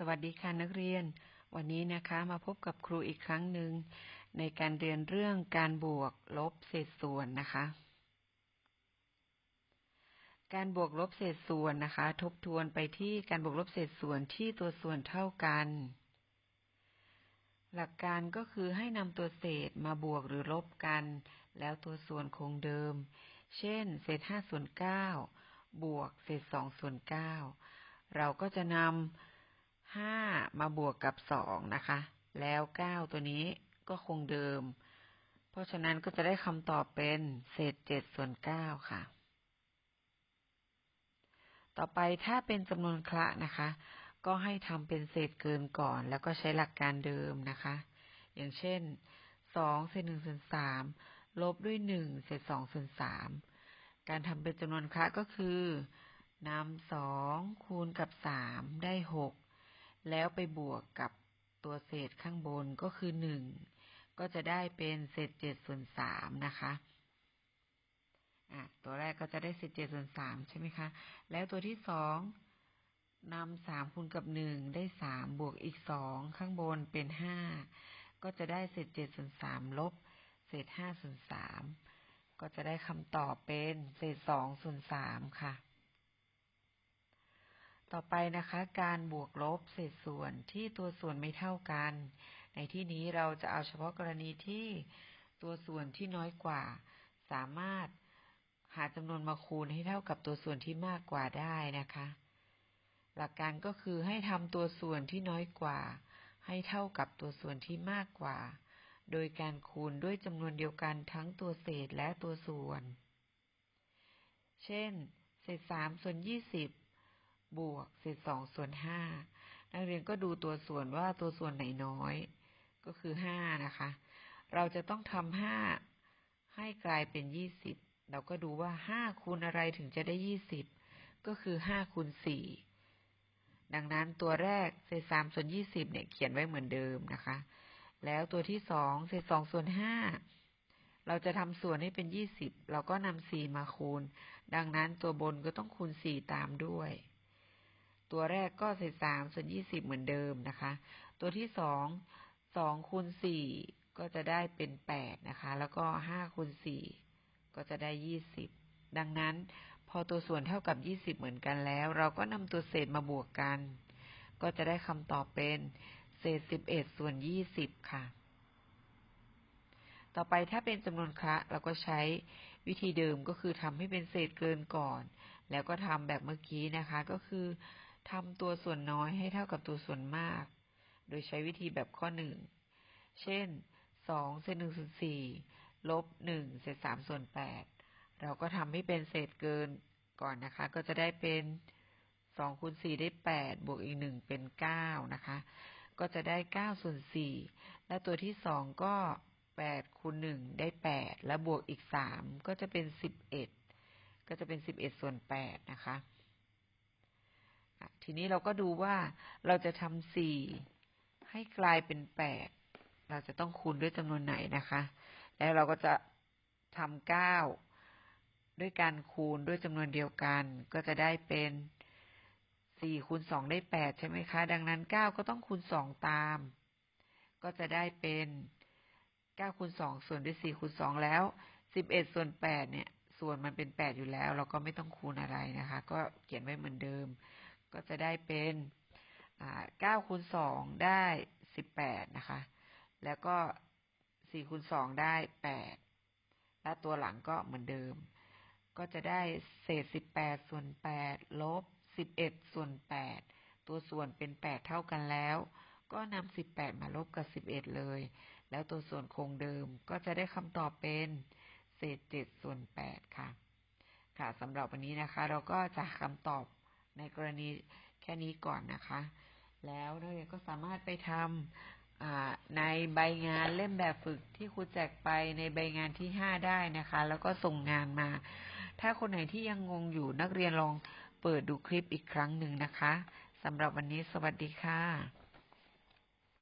สวัสดีค่ะนักเรียน วันนี้นะคะมาพบกับครูอีกครั้งหนึ่งในการเรียนเรื่องการบวกลบเศษส่วนนะคะ การบวกลบเศษส่วนนะคะ ทบทวนไปที่การบวกลบเศษส่วนที่ตัวส่วนเท่ากัน หลักการก็คือให้นำตัวเศษมาบวกหรือลบกัน แล้วตัวส่วนคงเดิม เช่น เศษห้าส่วนเก้าบวกเศษสองส่วนเก้าเราก็จะนำ ห้ามาบวกกับสองนะคะ แล้วเก้าตัวนี้ก็คงเดิม เพราะฉะนั้นก็จะได้คำตอบเป็นเศษเจ็ดส่วนเก้าค่ะ ต่อไปถ้าเป็นจำนวนคละนะคะ ก็ให้ทำเป็นเศษเกินก่อน แล้วก็ใช้หลักการเดิมนะคะ อย่างเช่นสองเศษหนึ่งส่วนสามลบด้วยหนึ่งเศษสองส่วนสามการทำเป็นจำนวนคละก็คือนำสองคูณกับสามได้หก แล้วไปบวกกับตัวเศษข้างบนก็คือหนึ่งก็จะได้เป็นเศษเจ็ดส่วนสามนะคะอะตัวแรกก็จะได้เศษเจ็ดส่วนสามใช่ไหมคะ แล้วตัวที่สองนำสามคูณกับหนึ่งได้สามบวกอีกสองข้างบนเป็นห้าก็จะได้เศษเจ็ดส่วนสามลบ เศษห้าส่วนสามก็จะได้คำตอบเป็นเศษสองส่วนสามค่ะ ต่อไปนะคะ การบวกลบเศษส่วนที่ตัวส่วนไม่เท่ากัน ในที่นี้เราจะเอาเฉพาะกรณีที่ตัวส่วนที่น้อยกว่า สามารถหาจำนวนมาคูณให้เท่ากับตัวส่วนที่มากกว่าได้นะคะ หลักการก็คือให้ทำตัวส่วนที่น้อยกว่า ให้เท่ากับตัวส่วนที่มากกว่า โดยการคูณด้วยจำนวนเดียวกันทั้งตัวเศษและตัวส่วน เช่น เศษสามส่วนยี่สิบ บวกเศษสองส่วนห้านักเรียนก็ดูตัวส่วนว่าตัวส่วนไหนน้อย ก็คือห้านะคะ เราจะต้องทำห้าให้กลายเป็นยี่สิบเราก็ดูว่าห้าคูณอะไรถึงจะได้ยี่สิบก็คือห้าคูณสี่ดังนั้นตัวแรกเศษสามส่วนยี่สิบเนี่ยเขียนไว้เหมือนเดิมนะคะ แล้วตัวที่สองเศษสองส่วนห้าเราจะทำส่วนให้เป็นยี่สิบเราก็นำสี่มาคูณ ดังนั้นตัวบนก็ต้องคูณสี่ตามด้วย ตัวแรกก็เศษสามส่วนยี่สิบเหมือนเดิมนะคะ ตัวที่สองสองคูณสี่ก็จะได้เป็นแปดนะคะ แล้วก็ห้าคูณสี่ก็จะได้ยี่สิบดังนั้นพอตัวส่วนเท่ากับยี่สิบเหมือนกันแล้ว เราก็นำตัวเศษมาบวกกัน ก็จะได้คำตอบเป็นเศษสิบเอ็ดส่วนยี่สิบค่ะ ต่อไปถ้าเป็นจำนวนคระเราก็ใช้วิธีเดิมก็คือทำให้เป็นเศษเกินก่อน แล้วก็ทำแบบเมื่อกี้นะคะ ก็คือ ทำตัวส่วนน้อยให้เท่ากับตัวส่วนมาก โดยใช้วิธีแบบข้อหนึ่ง เช่นสองเศษหนึ่งส่วนสี่ลบหนึ่งเศษสามส่วนแปดเราก็ทำให้เป็นเศษเกินก่อนนะคะ ก็จะได้เป็นสองคูณสี่ได้แปดบวกอีกหนึ่งเป็นเก้านะคะ ก็จะได้เก้าส่วนสี่และตัวที่สองก็แปดคูณหนึ่งได้แปดและบวกอีกสามก็จะเป็นสิบเอ็ดก็จะเป็นสิบเอ็ดส่วนแปดนะคะ ทีนี้เราก็ดูว่าเราจะทำสี่ให้กลายเป็นแปดเราจะต้องคูณด้วยจำนวนไหนนะคะ แล้วเราก็จะทำเก้าด้วยการคูณด้วยจำนวนเดียวกัน ก็จะได้เป็นสี่คูณสองได้แปดใช่ไหมคะ ดังนั้นเก้าก็ต้องคูณสองตาม ก็จะได้เป็นเก้าคูณสองส่วนด้วยสี่คูณสองแล้วสิบเอ็ดส่วนแปดเนี่ย ส่วนมันเป็นแปดอยู่แล้ว เราก็ไม่ต้องคูณอะไรนะคะ ก็เขียนไว้เหมือนเดิม ก็จะได้เป็นเก้าคูณสองได้สิบแปดนะคะ แล้วก็สี่คูณสองได้แปดและตัวหลังก็เหมือนเดิม ก็จะได้เศษสิบแปดส่วนแปดลบสิบเอ็ดส่วนแปดตัวส่วนเป็นแปดเท่ากันแล้ว ก็นำสิบแปดมาลบกับสิบเอ็ดเลย แล้วตัวส่วนคงเดิมก็จะได้คำตอบเป็นเศษเจ็ดส่วนแปดค่ะ ค่ะสำหรับวันนี้นะคะ เราก็จะคำตอบ ในกรณีแค่นี้ก่อนนะคะ แล้วนักเรียนก็สามารถไปทำในใบงานเล่มแบบฝึกที่ครูแจกไปในใบงานที่ห้าได้นะคะ แล้วก็ส่งงานมา ถ้าคนไหนที่ยังงงอยู่นักเรียนลองเปิดดูคลิปอีกครั้งหนึ่งนะคะสำหรับวันนี้สวัสดีค่ะ